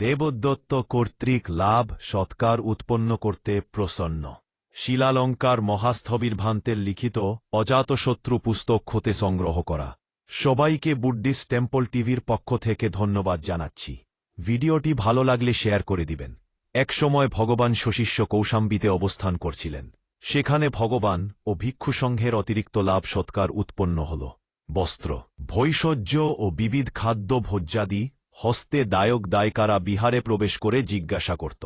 দেবদত্ত কর্তৃক লাভ, সৎকার উৎপন্ন করতে প্রসন্ন। শিলালঙ্কার মহাস্থবির ভান্তের লিখিত অজাতশত্রু পুস্তক হতে সংগ্রহ করা। সবাইকে বুড্ডিস্ট টেম্পল টিভির পক্ষ থেকে ধন্যবাদ জানাচ্ছি। ভিডিওটি ভালো লাগলে শেয়ার করে দিবেন। একসময় ভগবান শশিষ্য কৌশাম্বিতে অবস্থান করছিলেন। সেখানে ভগবান ও ভিক্ষু সংঘের অতিরিক্ত লাভ, সৎকার উৎপন্ন হল। বস্ত্র, ভৈষজ্য ও বিবিধ খাদ্য ভোজ্যাদি হস্তে দায়ক দায়কারা বিহারে প্রবেশ করে জিজ্ঞাসা করত,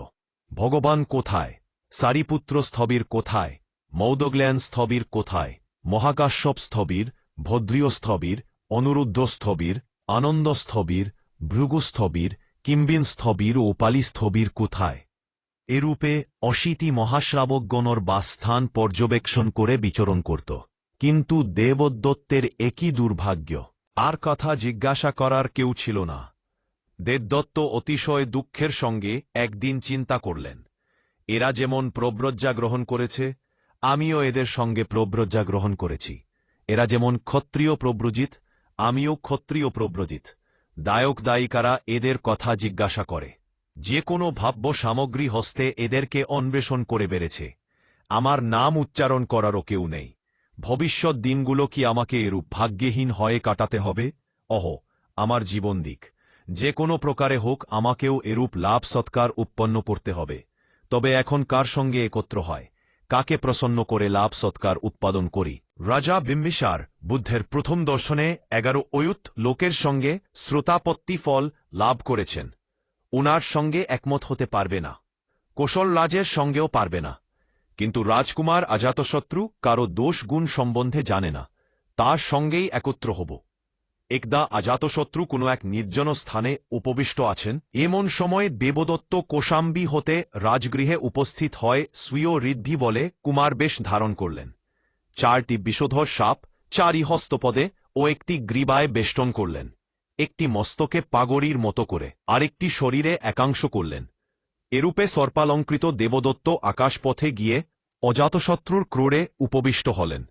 ভগবান কোথায়? সারিপুত্র স্থবির কোথায়? মৌদগ্ল্যান স্থবির কোথায়? মহাকাশ্যপ স্থবির? ভদ্রীয় স্থবির? অনুরুদ্ধ স্থবির? আনন্দ স্থবির? ভৃগুস্থবির কিম্বিন স্থবির? ও স্থবির কোথায়? এরূপে অশীতি মহাশ্রাবকগণর বাসস্থান পর্যবেক্ষণ করে বিচরণ করত। কিন্তু দেবদত্তের একই দুর্ভাগ্য, আর কথা জিজ্ঞাসা করার কেউ ছিল না। দেবদত্ত অতিশয় দুঃখের সঙ্গে একদিন চিন্তা করলেন। এরা যেমন প্রব্রজ্জা গ্রহণ করেছে, আমিও এদের সঙ্গে প্রব্রজ্জা গ্রহণ করেছি। এরা যেমন ক্ষত্রিয় প্রব্রজিত আমিও ক্ষত্রিয় প্রব্রজিত দায়ক দায়িকারা এদের কথা জিজ্ঞাসা করে। যে কোনো ভাব্য সামগ্রী হস্তে এদেরকে অন্বেষণ করে বেড়েছে। আমার নাম উচ্চারণ করারও কেউ নেই। ভবিষ্যৎ দিনগুলো কি আমাকে এরূপ ভাগ্যহীন হয়ে কাটাতে হবে? অহ, আমার জীবন দিক। যে কোনো প্রকারে হোক, আমাকেও এরূপ লাভ সৎকার উৎপন্ন করতে হবে। তবে এখন কার সঙ্গে একত্র হয়? কাকে প্রসন্ন করে লাভ সৎকার উৎপাদন করি? রাজা বিম্বিসার বুদ্ধের প্রথম দর্শনে এগারো অয়ুত লোকের সঙ্গে শ্রোতাপত্তি ফল লাভ করেছেন। উনার সঙ্গে একমত হতে পারবে না। কোশল রাজের সঙ্গেও পারবে না। কিন্তু রাজকুমার আজাতশত্রু কারও দোষ গুণ সম্বন্ধে জানে না। তার সঙ্গেই একত্র হব। একদা আজাতশত্রু কোনো এক নির্জন স্থানে উপবিষ্ট আছেন। এমন সময় দেবদত্ত কোশাম্বী হতে রাজগৃহে উপস্থিত হয় স্বীয় ঋদ্ধি বলে কুমার বেশ ধারণ করলেন। চারটি বিষধর সাপ, চারি হস্তপদে ও একটি গ্রীবায় বেষ্টন করলেন। একটি মস্তকে পাগড়ির মতো করে আরেকটি শরীরে একাংশ করলেন। এরূপে সর্পালঙ্কৃত দেবদত্ত আকাশপথে গিয়ে অজাতশত্রুর ক্রোড়ে উপবিষ্ট হলেন।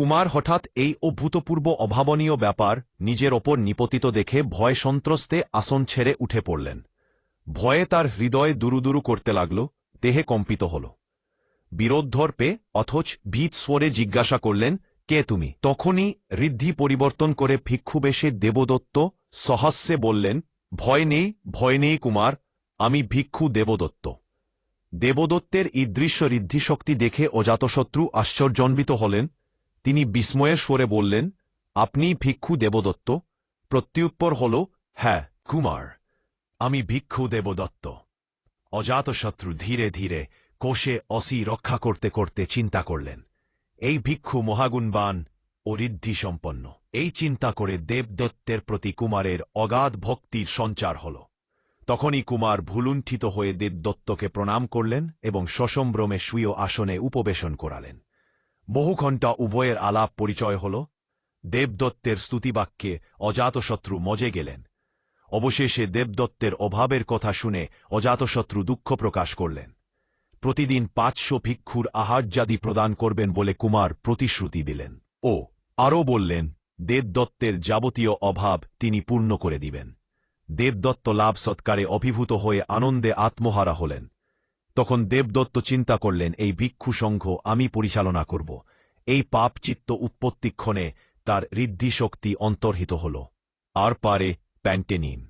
কুমার হঠাৎ এই অভূতপূর্ব অভাবনীয় ব্যাপার নিজের ওপর নিপতিত দেখে ভয় সন্ত্রস্তে আসন ছেড়ে উঠে পড়লেন। ভয়ে তার হৃদয় দুরুদুরু করতে লাগল, দেহে কম্পিত হল। বিরোদ্ধর পে অথচ ভীত স্বরে জিজ্ঞাসা করলেন, কে তুমি? তখনই ঋদ্ধি পরিবর্তন করে ভিক্ষুবেশে দেবদত্ত সহাস্যে বললেন, ভয় নেই ভয় নেই কুমার, আমি ভিক্ষু দেবদত্ত। দেবদত্তের ঈদৃশ্য ঋদ্ধিশক্তি দেখে অজাতশত্রু আশ্চর্যন্বিত হলেন তিনি বিস্ময়ের স্বরে বললেন, আপনি ভিক্ষু দেবদত্ত? প্রত্যুত্তর হল হ্যাঁ কুমার, আমি ভিক্ষু দেবদত্ত। অজাতশত্রু ধীরে ধীরে কোষে অসি রক্ষা করতে করতে চিন্তা করলেন, এই ভিক্ষু মহাগুণবান ও ঋদ্ধি সম্পন্ন এই চিন্তা করে দেবদত্তের প্রতি কুমারের অগাধ ভক্তির সঞ্চার হল। তখনই কুমার ভুলুণ্ঠিত হয়ে দেবদত্তকে প্রণাম করলেন এবং সসম্ভ্রমে স্বীয় আসনে উপবেশন করালেন। বহু ঘণ্টা উভয়ের আলাপ পরিচয় হল, দেবদত্তের স্তুতিবাক্যে অজাতশত্রু মজে গেলেন। অবশেষে দেবদত্তের অভাবের কথা শুনে অজাতশত্রু দুঃখ প্রকাশ করলেন। প্রতিদিন পাঁচশো ভিক্ষুর আহার্যাদি প্রদান করবেন বলে কুমার প্রতিশ্রুতি দিলেন ও আরও বললেন, দেবদত্তের যাবতীয় অভাব তিনি পূর্ণ করে দিবেন। দেবদত্ত লাভ সৎকারে অভিভূত হয়ে আনন্দে আত্মহারা হলেন। তখন দেবদত্ত চিন্তা করলেন, এই ভিক্ষু সংঘ আমি পরিচালনা করব। এই পাপচিত্ত উৎপত্তিক্ষণে তার ঋদ্ধিশক্তি অন্তর্হিত হল। আর পারে প্যান্টেনিন।